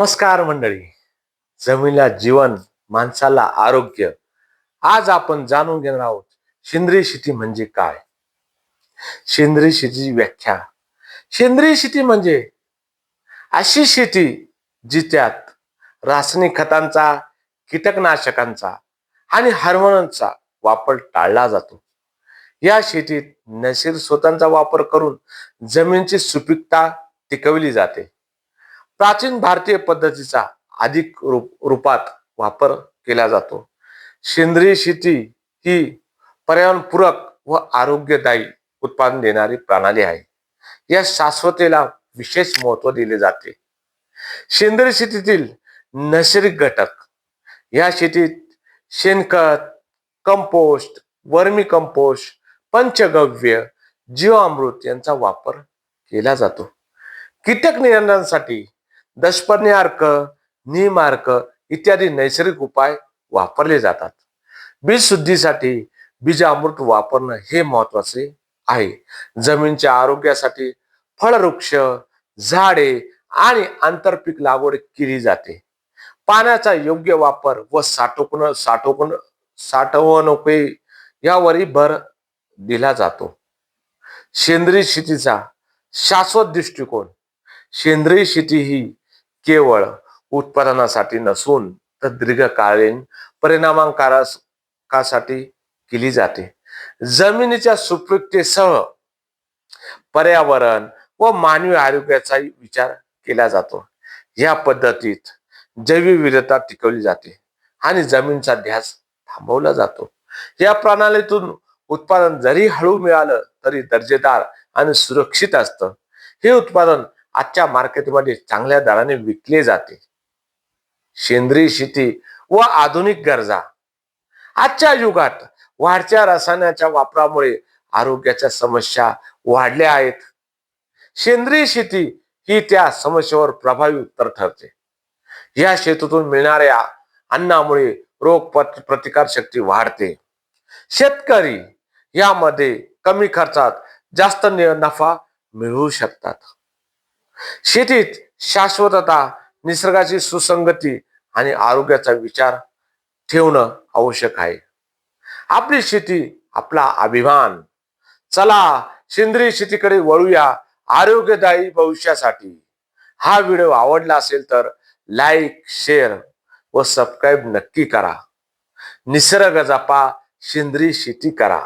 नमस्कार मंडळी. जमिनीला जीवन माणसाला आरोग्य आज आपण जाणून घेणार आहोत सेंद्रिय शेती म्हणजे काय? सेंद्रिय शेतीची व्याख्या. सेंद्रिय शेती म्हणजे अशी शेती जी त्यात रासायनिक खतांचा कीटकनाशकांचा आणि हार्मोनचा वापर टाळला जातो. या शेतीत नैसर्गिक स्वतःचा वापर करून जमिनीची सुपीकता टिकवली जाते. प्राचीन भारतीय पद्धतीचा अधिक रूप रूपात वापर केला जातो. सेंद्रिय शेती ही पर्यावरणपूरक व आरोग्यदायी उत्पादन देणारी प्रणाली आहे. या शाश्वतेला विशेष महत्त्व दिले जाते. सेंद्रिय शेतीतील नैसर्गिक घटक या शेतीत शेणखत कंपोस्ट वर्मी कंपोस्ट पंचगव्य जीवामृत यांचा वापर केला जातो. कीटक नियंत्रणासाठी दशपर्णी अर्क नीम अर्क इत्यादी नैसर्गिक उपाय वापरले जातात. बीज शुद्धीसाठी बीजामृत वापरणं हे महत्त्वाचे आहे. जमिनीच्या आरोग्यासाठी फळवृक्ष झाडे आणि आंतरपीक लागवड केली जाते. पाण्याचा योग्य वापर व साठवण साठवण साठवणुकी यावरही भर दिला जातो. सेंद्रिय शेतीचा शाश्वत दृष्टिकोन सेंद्रिय शेती ही केवळ उत्पादनासाठी नसून तर दीर्घकालीन परिणामांकारासाठी केली जाते. जमिनीच्या सुपृत्तेसह पर्यावरण व मानवी आरोग्याचाही विचार केला जातो. या पद्धतीत जैवविविधता टिकवली जाते आणि जमीनचा ध्यास थांबवला जातो. या प्रणालीतून उत्पादन जरी हळू मिळालं तरी दर्जेदार आणि सुरक्षित असतं. हे उत्पादन आजच्या मार्केटमध्ये चांगल्या दराने विकले जाते. सेंद्रिय शेती व आधुनिक गरजा. आजच्या युगात वाढत्या रसायनाच्या वापरामुळे आरोग्याच्या समस्या वाढल्या आहेत. सेंद्रिय शेती ही त्या समस्येवर प्रभावी उत्तर ठरते. या शेतीतून मिळणाऱ्या अन्नामुळे रोग प्रतिकार शक्ती वाढते. शेतकरी यामध्ये कमी खर्चात जास्त नफा मिळवू शकतात. शेतीत शाश्वतता निसर्गाची सुसंगती आणि आरोग्याचा विचार ठेवणं आवश्यक आहे. आपली शेती आपला अभिमान. चला सेंद्रिय शेतीकडे वळूया आरोग्यदायी भविष्यासाठी. हा व्हिडिओ आवडला असेल तर लाईक शेअर व सबस्क्राईब नक्की करा. निसर्ग जपा सेंद्रिय शेती करा.